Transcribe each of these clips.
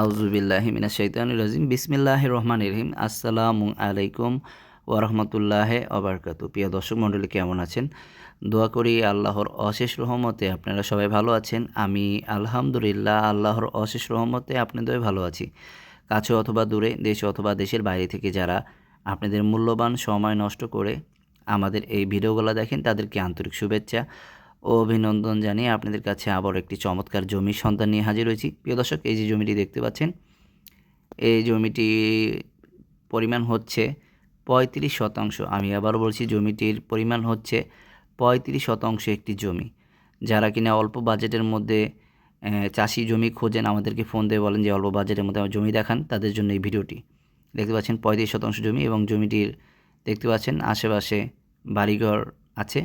আউজুবিল্লাহি মিনা শৈতান রাজিম। বিসমিল্লাহ রহমান রহিম। আসসালামু আলাইকুম ওরহমতুল্লাহ অবরকাতু প্রিয় দর্শক মণ্ডলী, কেমন আছেন? দোয়া করি আল্লাহর অশেষ রহমতে আপনারা সবাই ভালো আছেন। আমি আলহামদুলিল্লাহ আল্লাহর অশেষ রহমতে আপনাদের ভালো আছি। কাছে অথবা দূরে, দেশে অথবা দেশের বাইরে থেকে যারা আপনাদের মূল্যবান সময় নষ্ট করে আমাদের এই ভিডিওগুলো দেখেন, তাদেরকে আন্তরিক শুভেচ্ছা। ও অভিনন্দন জানিয়ে আপনাদের কাছে আবার একটি চমৎকার জমির সন্তান নিয়ে হাজির হয়েছি। প্রিয় দর্শক, এই যে জমিটি দেখতে পাচ্ছেন, এই জমিটি পরিমাণ হচ্ছে পঁয়ত্রিশ শতাংশ। আমি আবারও বলছি, জমিটির পরিমাণ হচ্ছে পঁয়ত্রিশ শতাংশ একটি জমি। যারা কিনা অল্প বাজেটের মধ্যে চাষি জমি খোঁজেন, আমাদেরকে ফোন দিয়ে বলেন যে, অল্প বাজেটের মধ্যে আমার জমি দেখান, তাদের জন্য এই ভিডিওটি। দেখতে পাচ্ছেন পঁয়ত্রিশ শতাংশ জমি এবং জমিটির, দেখতে পাচ্ছেন আশেপাশে বাড়িঘর আছে।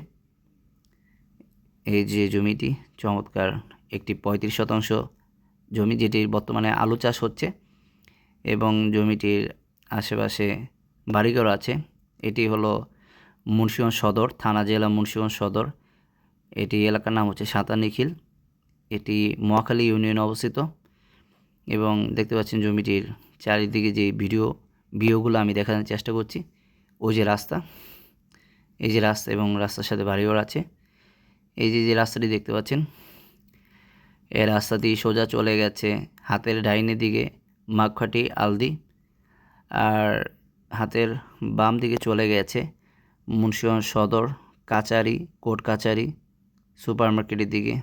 এই যে জমিটি, চমৎকার একটি পঁয়ত্রিশ শতাংশ জমি যেটির বর্তমানে আলু চাষ হচ্ছে এবং জমিটির আশেপাশে বাড়িঘর আছে। এটি হলো মুন্সিগঞ্জ সদর, থানা জেলা মুন্সিগঞ্জ সদর। এটি এলাকার নাম হচ্ছে সাঁতারনিখিল এটি মহাখালী ইউনিয়নে অবস্থিত এবং দেখতে পাচ্ছেন জমিটির চারিদিকে যে ভিডিও ভিউগুলো আমি দেখানোর চেষ্টা করছি। ওই যে রাস্তা, এই যে রাস্তা এবং রাস্তার সাথে বাড়িঘর আছে। এই যে যে রাস্তাটি দেখতে পাচ্ছেন এই রাস্তাটি সোজা চলে গেছে হাতের ডাইনের দিকে মাগখাটি আলদি, আর হাতের বাম দিকে চলে গেছে মুন্সিগঞ্জ সদর কাচারি কোর্ট কাচারি সুপার মার্কেটের দিকে,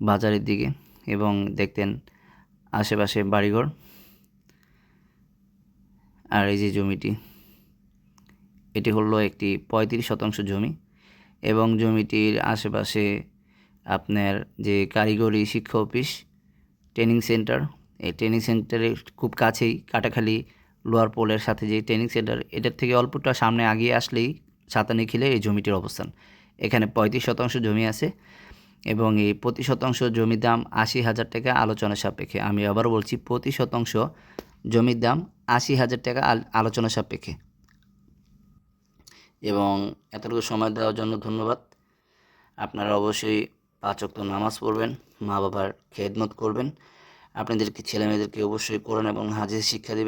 বাজারের দিকে, এবং দেখতেন আশেপাশে বাড়িঘর আর এই যে জমিটি, এটি হলো একটি পঁয়ত্রিশ শতাংশ জমি। এবং জমিটির আশেপাশে আপনার যে কারিগরি শিক্ষা অফিস ট্রেনিং সেন্টার এই ট্রেনিং সেন্টারের খুব কাছেই কাটাখালি লোয়ার পোলের সাথে যে ট্রেনিং সেন্টার এটার থেকে অল্পটা সামনে আগিয়ে আসলেই সাতানি খিলে এই জমিটির অবস্থান। এখানে পঁয়ত্রিশ শতাংশ জমি আছে এবং এই প্রতি শতাংশ জমির দাম আশি হাজার টাকা আলোচনা সাপেক্ষে। আমি আবার বলছি প্রতি শতাংশ জমির দাম আশি হাজার টাকা আল- আলোচনা সাপেক্ষে। এবং এতটুকু সময় দেওয়ার জন্য ধন্যবাদ। আপনারা অবশ্যই পাঁচ ওয়াক্ত নামাজ পড়বেন মা বাবার খেদমত করবেন। আপনাদেরকে, ছেলেমেয়েদেরকে অবশ্যই কোরআন এবং হাজির শিক্ষা দেবেন।